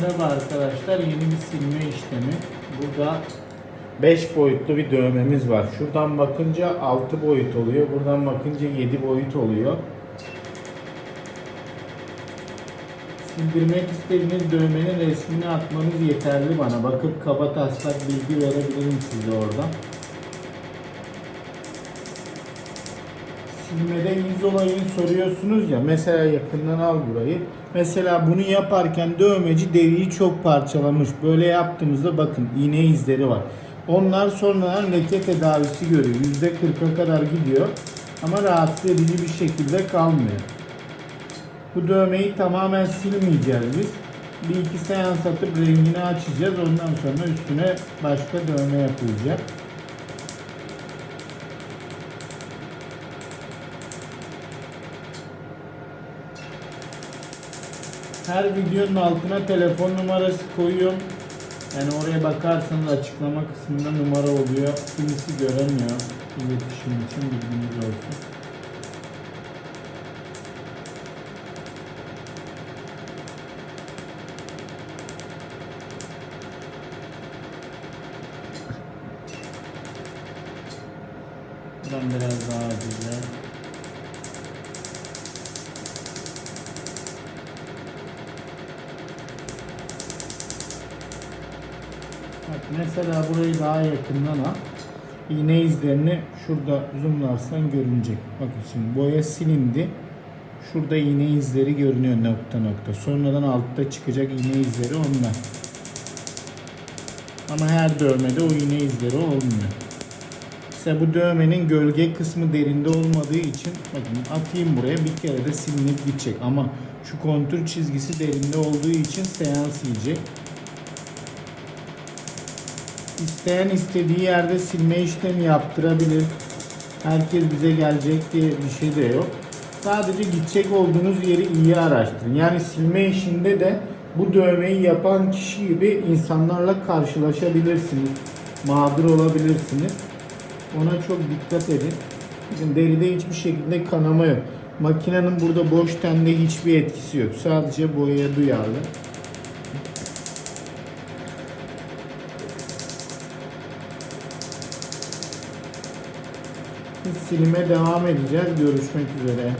Merhaba arkadaşlar, yeni bir silme işlemi. Burada 5 boyutlu bir dövmemiz var. Şuradan bakınca 6 boyut oluyor, buradan bakınca 7 boyut oluyor. Sildirmek istediğiniz dövmenin resmini atmanız yeterli bana. Bakıp kaba taslak bilgi verebilirim size oradan. Silmede yüz olayını soruyorsunuz ya mesela yakından al burayı. Mesela bunu yaparken dövmeci deriyi çok parçalamış. Böyle yaptığımızda bakın iğne izleri var. Onlar sonradan leke tedavisi görüyor. %40'a kadar gidiyor. Ama rahatsız edici bir şekilde kalmıyor. Bu dövmeyi tamamen silmeyeceğiz biz. Bir iki seans atıp rengini açacağız. Ondan sonra üstüne başka dövme yapılacak. Her videonun altına telefon numarası koyuyorum. Yani oraya bakarsanız açıklama kısmında numara oluyor. Kimisi göremiyor. İletişim için bilginiz olsun. Buradan biraz daha acele. Bak mesela burayı daha yakından al. İğne izlerini şurada zoomlarsan görünecek. Bakın şimdi boya silindi. Şurada iğne izleri görünüyor nokta nokta. Sonradan altta çıkacak iğne izleri onlar. Ama her dövmede o iğne izleri olmuyor. Mesela bu dövmenin gölge kısmı derinde olmadığı için bakın atayım buraya bir kere de silinip gidecek. Ama şu kontur çizgisi derinde olduğu için seans yiyecek. İsteyen istediği yerde silme işlemi yaptırabilir. Herkes bize gelecek diye bir şey de yok. Sadece gidecek olduğunuz yeri iyi araştırın. Yani silme işinde de bu dövmeyi yapan kişi gibi insanlarla karşılaşabilirsiniz. Mağdur olabilirsiniz. Ona çok dikkat edin. Bakın deride hiçbir şekilde kanama yok. Makinenin burada boş tende hiçbir etkisi yok. Sadece boyaya duyarlı. Biz silime devam edeceğiz. Görüşmek üzere.